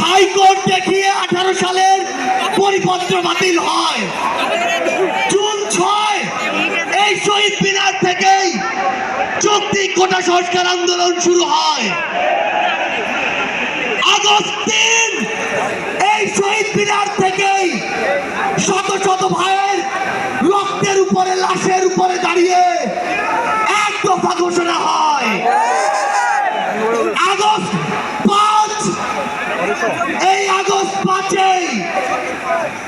High court দেখিয়ে আঠারো সালের পরিপত্র বাতিল হয়। জুন ছয়, এই শহীদ মিনার থেকেই চুক্তি কোটা সংস্কার আন্দোলন শুরু হয়। আগস্ট তিন, এই শহীদ মিনার থেকেই শত শত ভাইয়ের রক্তের উপরে, লাশের উপরে দাঁড়িয়ে এক দফা ঘোষণা হয় আগস্ট পাঁচ এই আগস্ট পাঁচেই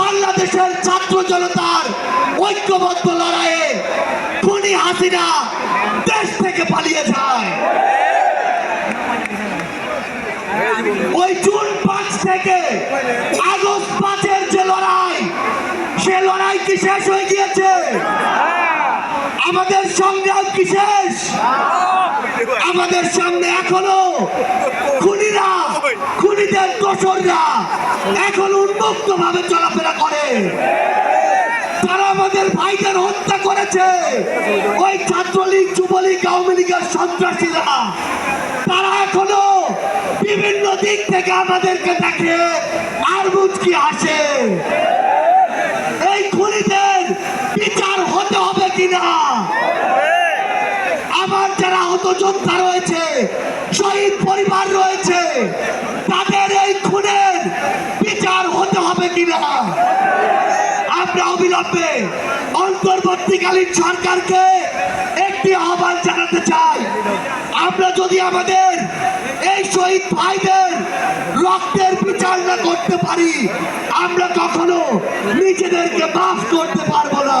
বাংলাদেশের ছাত্র জনতার ঐক্যবদ্ধ লড়াইয়ে খুনি হাসিনা দেশ থেকে পালিয়ে যায়। ওই জুন পাঁচ থেকে আগস্ট পাঁচের যে লড়াই, সে লড়াই কি শেষ হয়ে গিয়েছে? আমাদের সংগ্রাম কি শেষ? আমাদের সামনে এখনও দোসররা এখন উন্মুক্ত ভাবে চলাফেরা করে। তারা আমাদের ভাইদের হত্যা করেছে। ওই ছাত্রলীগ, যুবলীগ, আওয়ামী লীগের সন্ত্রাসীরা। তারা এখনও বিভিন্ন দিক থেকে আমাদেরকে দেখে আর মুচকি আসে এই খুনিদের বিচার হতে হবে কিনা? আমার যারা আহত যোদ্ধা রয়েছে, শহীদ পরিবার রয়েছে হবে কিনা আমরা অবিলম্বে অন্তর্বর্তীকালীন সরকারকে একটি আহ্বান জানাতে চাই। আমরা যদি আমাদের এই শহীদ ভাইদের রক্তের বিচার না করতে পারি, আমরা কখনো নিজেদেরকে মাফ করতে পারব না।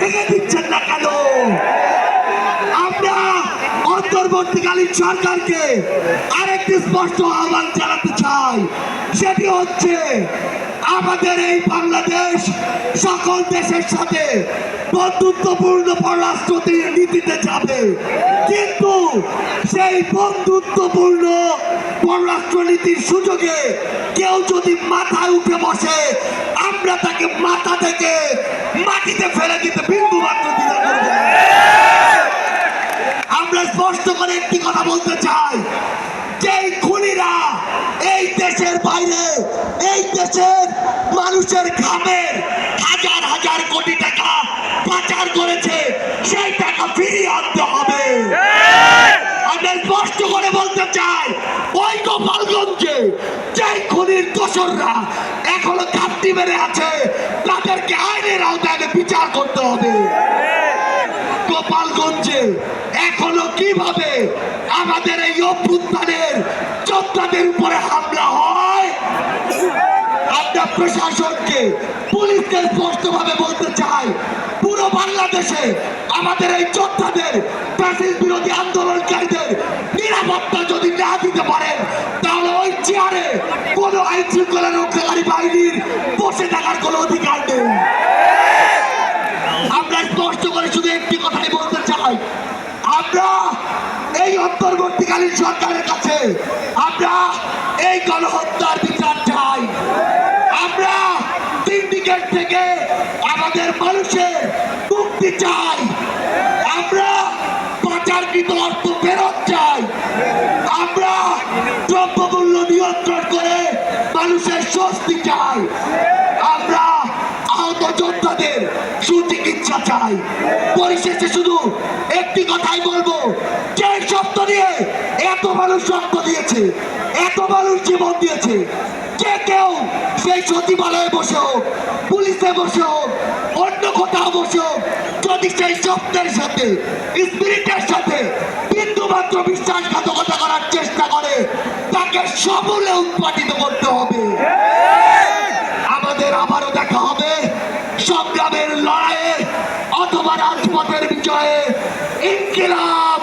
ভেঙে দিচ্ছেন না কেন আমরা অন্তর্বর্তীকালীন সরকারকে আরেকটি স্পষ্ট আহ্বান জানাতে চাই। সেটি হচ্ছে, আমাদের এই বাংলাদেশ সকল দেশের সাথে বন্ধুত্বপূর্ণ পররাষ্ট্র নীতিতে যাবে। কিন্তু সেই বন্ধুত্বপূর্ণ পররাষ্ট্রনীতির সুযোগে কেউ যদি মাথায় উঠে বসে, আমরা তাকে মাথা থেকে মাটিতে ফেলে দিতে বিন্দু মাত্র করব আমরা স্পষ্ট করে একটি কথা বলতে চাই যে এই খুনিরা এই দেশের বাইরে, এই দেশের মানুষের ঘামের হাজার হাজার কোটি টাকা পাচার করেছে, সেই টাকা ফিরিয়ে আনতে হবে। আমরা স্পষ্ট করে বলতে চাই খুনির এখনও মেরে আছে, তাদেরকে আইনের আওতায় বিচার করতে হবে। গোপালগঞ্জে এখনও কীভাবে আমাদের এই অভ্যুত্থানের যোদ্ধাদের উপরে হামলা হয়? আমরা প্রশাসনকে, পুলিশকে স্পষ্টভাবে বলতে চাই, পুরো বাংলাদেশে আমাদের এই যোদ্ধাদের বিরোধী আন্দোলনকারীদের চেয়ারে কোনো আইন শৃঙ্খলা রক্ষাকারী বাহিনীর বসে থাকার কোনো অধিকার নেই। আমরা স্পষ্ট করে শুধু একটি কথাই বলতে চাই। আমরা এই অন্তর্বর্তীকালীন সরকারের কাছে আমরা এই গণহত্যার বিচার চাই। আমরা সিন্ডিকেট থেকে আমাদের মানুষের মুক্তি চাই। আমরা পাচারকৃত অর্থ ফেরত চাই। আমরা আহত যোদ্ধাদের সুচিকিৎসা চাই। পরিশেষে শুধু একটি কথাই বলব, যে শব্দ নিয়ে এত মানুষ রক্ত দিয়েছে, এত মানুষ জীবন দিয়েছে, যে কেউ সেই সচিবালয়ে বসে হোক পুলিশে বসে হোক অন্য কোথাও বসে হোক যদি সেই শব্দের সাথে, স্পিরিটের সাথে বিন্দু মাত্র বিশ্বাসঘাতকতা করার চেষ্টা করে, তাকে সমূলে উৎপাদিত করতে হবে। দেখা হবে। সংগ্রামের লড়াইয়ে অথবা রাজপথের বিজয়ে ইনকিলাব